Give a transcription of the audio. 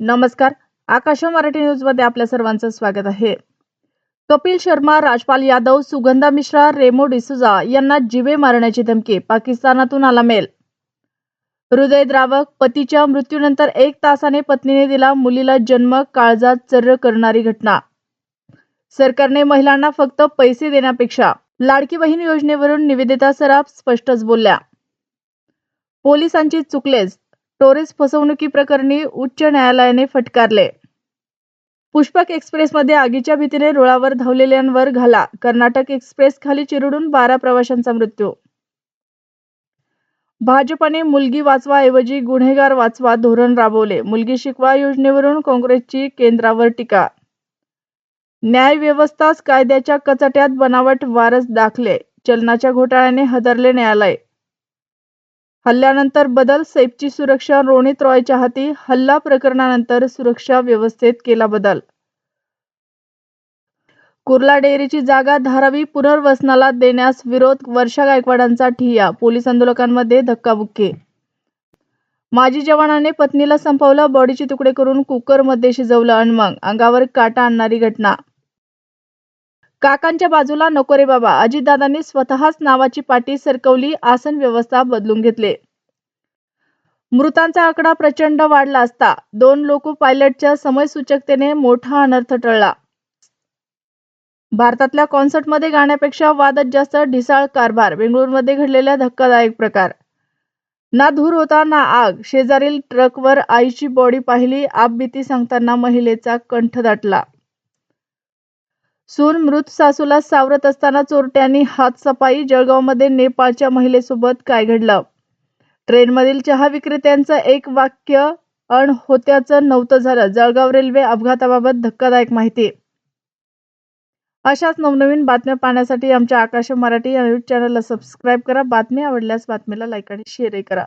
नमस्कार. आकाश मराठी न्यूजमध्ये आपल्या सर्वांचं स्वागत आहे. कपिल शर्मा राजपाल यादव सुगंधा मिश्रा रेमो डिसुजा यांना जिवे मारण्याची धमकी पाकिस्तानातून आला मेल. हृदयद्रावक पतीच्या मृत्यूनंतर एक तासाने पत्नीने दिला मुलीला जन्म काळजात चर्र करणारी घटना. सरकारने महिलांना फक्त पैसे देण्यापेक्षा लाडकी बहीण योजनेवरून निवेदिता सराफ स्पष्टच बोलल्या. पोलिसांची चुकलेच टोरेस फसवणुकी प्रकरणी उच्च न्यायालयाने फटकारले. पुष्पक एक्सप्रेसमध्ये आगीच्या भीतीने रुळावर धावलेल्यांवर घाला. कर्नाटक एक्सप्रेस खाली चिरडून बारा प्रवाशांचा मृत्यू. भाजपने मुलगी वाचवा ऐवजी गुन्हेगार वाचवा धोरण राबवले. मुलगी शिकवा योजनेवरून काँग्रेसची केंद्रावर टीका. न्याय व्यवस्थाच कायद्याच्या कचाट्यात बनावट वारस दाखले. चलनाच्या घोटाळ्याने हदरले न्यायालय. हल्ल्यानंतर बदल सैफची सुरक्षा रोनित रॉयच्या हाती हल्ला प्रकरणानंतर सुरक्षा व्यवस्थेत केला बदल. कुर्ला डेअरीची जागा धारावी पुनर्वसनाला देण्यास विरोध वर्षा गायकवाडांचा ठिय्या पोलीस आंदोलकांमध्ये धक्काबुक्की. माजी जवानाने पत्नीला संपवलं बॉडीचे तुकडे करून कुकरमध्ये शिजवलं आणि मग अंगावर काटा आणणारी घटना. काकांच्या बाजूला नको रे बाबा. अजितदादांनी स्वतःच नावाची पाटी सरकवली आसन व्यवस्था बदलून घेतले. मृतांचा आकडा प्रचंड वाढला असता दोन लोको पायलटच्या समयसूचकतेने मोठा अनर्थ टळला. भारतातल्या कॉन्सर्टमध्ये गाण्यापेक्षा वादच जास्त ढिसाळ कारभार बेंगळुरूमध्ये घडलेला धक्कादायक प्रकार. ना धूर होता ना आग. शेजारील ट्रकवर आईची बॉडी पाहिली आपबीती सांगताना महिलेचा कंठ दाटला. सून मृत सासूला सावरत असताना चोरट्यांनी हातसफाई जळगावमध्ये नेपाळच्या महिलेसोबत काय घडलं? ट्रेनमधील चहा विक्रेत्यांचं एक वाक्य अण होत्याचं नव्हतं झालं. जळगाव रेल्वे अपघाताबाबत धक्कादायक माहिती. अशाच नवनवीन बातम्या पाहण्यासाठी आमच्या आकाश मराठी या न्यूज चॅनलला सबस्क्राईब करा. बातमी आवडल्यास बातमीला लाईक आणि शेअरही करा.